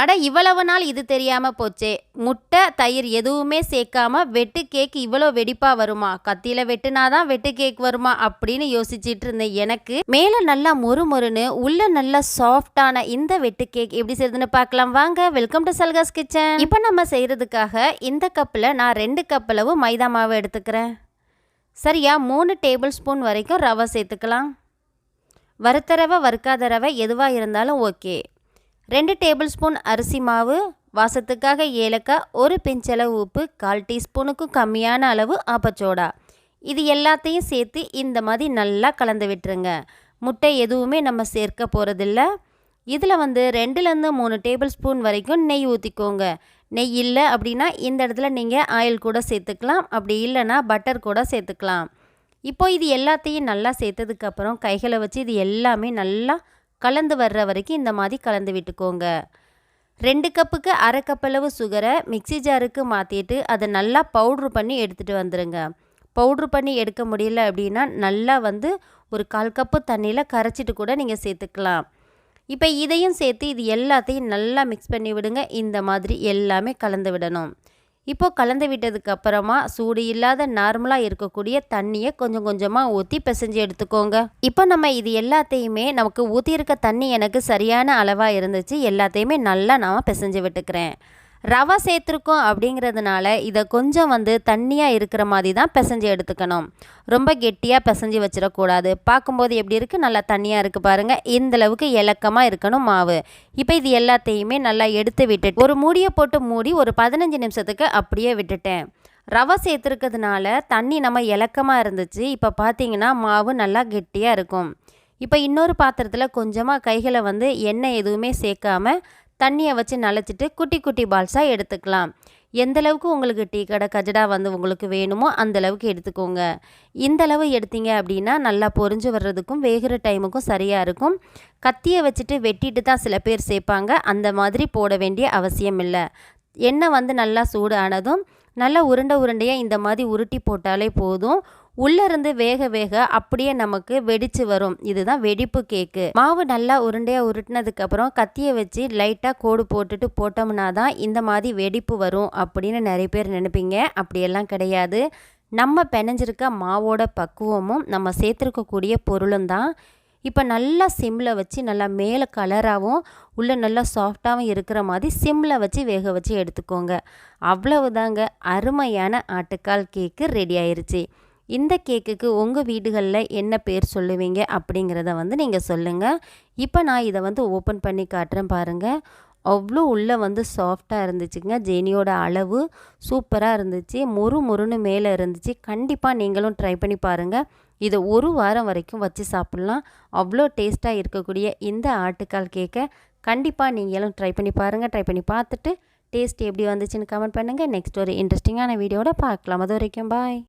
அட இவ்வளவு நாள் இது தெரியாமல் போச்சே. முட்டை தயிர் எதுவுமே சேர்க்காம வெட்டு கேக் இவ்வளோ வெடிப்பாக வருமா? கத்தியில் வெட்டுனாதான் வெட்டு கேக் வருமா? அப்படின்னு யோசிச்சுட்டு இருந்தேன். எனக்கு மேலே நல்லா மொறு மொறுன்னு உள்ள நல்லா சாஃப்டான இந்த வெட்டு கேக் எப்படி செய்யுதுன்னு பார்க்கலாம். வாங்க வெல்கம் டு சல்காஸ் கிச்சன். இப்போ நம்ம செய்கிறதுக்காக இந்த கப்பில் நான் ரெண்டு கப்பளவு மைதா மாவு எடுத்துக்கிறேன். சரியா மூணு டேபிள் ஸ்பூன் வரைக்கும் ரவை சேர்த்துக்கலாம். வறுத்த ரவை வறுக்காத ரவை எதுவாக இருந்தாலும் ஓகே. ரெண்டு டேபிள் ஸ்பூன் அரிசி மாவு வாசத்துக்காக ஏலக்காய் ஒரு பிஞ்சளவு உப்பு கால் டீஸ்பூனுக்கும் கம்மியான அளவு ஆப்பச்சோடா. இது எல்லாத்தையும் சேர்த்து இந்த மாதிரி நல்லா கலந்து விட்டுருங்க. முட்டை எதுவுமே நம்ம சேர்க்க போகிறதில்ல இதில் வந்து ரெண்டுலேருந்து மூணு டேபிள் ஸ்பூன் வரைக்கும் நெய் ஊற்றிக்கோங்க நெய் இல்லை அப்படின்னா இந்த இடத்துல நீங்கள் ஆயில் கூட சேர்த்துக்கலாம். அப்படி இல்லைன்னா பட்டர் கூட சேர்த்துக்கலாம். இப்போ இது எல்லாத்தையும் நல்லா சேர்த்ததுக்கப்புறம் கைகளை வச்சு இது எல்லாமே நல்லா கலந்து வர்ற வரைக்கும் இந்த மாதிரி கலந்து விட்டுக்கோங்க. ரெண்டு கப்புக்கு அரை கப்பளவு சுகரை மிக்சி ஜாருக்கு மாற்றிட்டு அதை நல்லா பவுட்ரு பண்ணி எடுத்துகிட்டு வந்துடுங்க பவுட்ரு பண்ணி எடுக்க முடியல அப்படின்னா நல்லா வந்து ஒரு கால் கப்பு தண்ணியில் கரைச்சிட்டு கூட நீங்கள் சேர்த்துக்கலாம். இப்போ இதையும் சேர்த்து இது எல்லாத்தையும் நல்லா மிக்ஸ் பண்ணி விடுங்க. இந்த மாதிரி எல்லாமே கலந்து விடணும். இப்போது கலந்து விட்டதுக்கு அப்புறமா சூடு இல்லாத நார்மலாக இருக்கக்கூடிய தண்ணியை கொஞ்சம் கொஞ்சமாக ஊற்றி பிசைஞ்சு எடுத்துக்கோங்க. இப்போ நம்ம இது எல்லாத்தையுமே நமக்கு ஊற்றியிருக்க தண்ணி எனக்கு சரியான அளவாக இருந்துச்சு. எல்லாத்தையுமே நல்லா நான் பிசைஞ்சு விட்டுக்கிறேன். ரவை சேர்த்துருக்கோம் அப்படிங்கிறதுனால இதை கொஞ்சம் வந்து தண்ணியாக இருக்கிற மாதிரி தான் பிசைஞ்சு எடுத்துக்கணும். ரொம்ப கெட்டியாக பிசைஞ்சு வச்சிடக்கூடாது. பார்க்கும்போது எப்படி இருக்குது நல்லா தண்ணியாக இருக்குது பாருங்கள் இந்தளவுக்கு இலக்கமாக இருக்கணும் மாவு. இப்போ இது எல்லாத்தையுமே நல்லா எடுத்து விட்டுட்டு ஒரு மூடியை போட்டு மூடி ஒரு பதினஞ்சு நிமிஷத்துக்கு அப்படியே விட்டுட்டேன். ரவை சேர்த்துருக்கிறதுனால தண்ணி நம்ம இலக்கமாக இருந்துச்சு. இப்போ பார்த்தீங்கன்னா மாவு நல்லா கெட்டியாக இருக்கும். இப்போ இன்னொரு பாத்திரத்தில் கொஞ்சமாக கைகளை வந்து எண்ணெய் எதுவுமே சேர்க்காமல் தண்ணியை வச்சு நனைச்சிட்டு குட்டி குட்டி பால்ஸாக எடுத்துக்கலாம். எந்தளவுக்கு உங்களுக்கு டீ கடை கஜடா வந்து உங்களுக்கு வேணுமோ அந்தளவுக்கு எடுத்துக்கோங்க. இந்த அளவு எடுத்தீங்க அப்படின்னா நல்லா பொறிஞ்சு வர்றதுக்கும் வேகிற டைமுக்கும் சரியாக இருக்கும். கத்தியை வச்சுட்டு வெட்டிட்டு தான் சில பேர் சேர்ப்பாங்க. அந்த மாதிரி போட வேண்டிய அவசியம் இல்லை. எண்ணெய் வந்து நல்லா சூடு ஆனதும் நல்லா உருண்டை உருண்டையாக இந்த மாதிரி உருட்டி போட்டாலே போதும். உள்ளேருந்து வேக வேக அப்படியே நமக்கு வெடிச்சு வரும். இதுதான் வெடிப்பு கேக்கு. மாவு நல்லா உருண்டையாக உருட்டினதுக்கப்புறம் கத்தியை வச்சு லைட்டாக கோடு போட்டுட்டு போட்டோம்னா தான் இந்த மாதிரி வெடிப்பு வரும் அப்படின்னு நிறைய பேர் நினைப்பீங்க. அப்படியெல்லாம் கிடையாது. நம்ம பெனஞ்சிருக்க மாவோட பக்குவமும் நம்ம சேர்த்துருக்கக்கூடிய பொருளும் தான். இப்போ நல்லா சிம்மில் வச்சு நல்லா மேலே கலராகவும் உள்ளே நல்லா சாஃப்டாகவும் இருக்கிற மாதிரி சிம்மில் வச்சு வேக வச்சு எடுத்துக்கோங்க. அவ்வளவுதாங்க அருமையான ஆட்டுக்கால் கேக்கு ரெடி ஆயிடுச்சு இந்த கேக்குக்கு உங்கள் வீடுகளில் என்ன பேர் சொல்லுவீங்க அப்படிங்கிறத வந்து நீங்கள் சொல்லுங்கள் இப்போ நான் இதை வந்து ஓப்பன் பண்ணி காட்டுறேன் பாருங்கள் அவ்வளோ உள்ளே வந்து சாஃப்டாக இருந்துச்சுங்க. ஜெனியோட அளவு சூப்பராக இருந்துச்சு. மொறு மொறுன்னு மேலே இருந்துச்சு. கண்டிப்பாக நீங்களும் ட்ரை பண்ணி பாருங்கள் இதை ஒரு வாரம் வரைக்கும் வச்சு சாப்பிட்லாம். அவ்வளோ டேஸ்ட்டாக இருக்கக்கூடிய இந்த ஆட்டுக்கால் கேக்கை கண்டிப்பாக நீங்களும் ட்ரை பண்ணி பாருங்கள் ட்ரை பண்ணி பார்த்துட்டு டேஸ்ட் எப்படி வந்துச்சுன்னு கமெண்ட் பண்ணுங்கள் நெக்ஸ்ட் ஒரு இன்ட்ரெஸ்டிங்கான வீடியோட பார்க்கலாம். அது வரைக்கும் பாய்.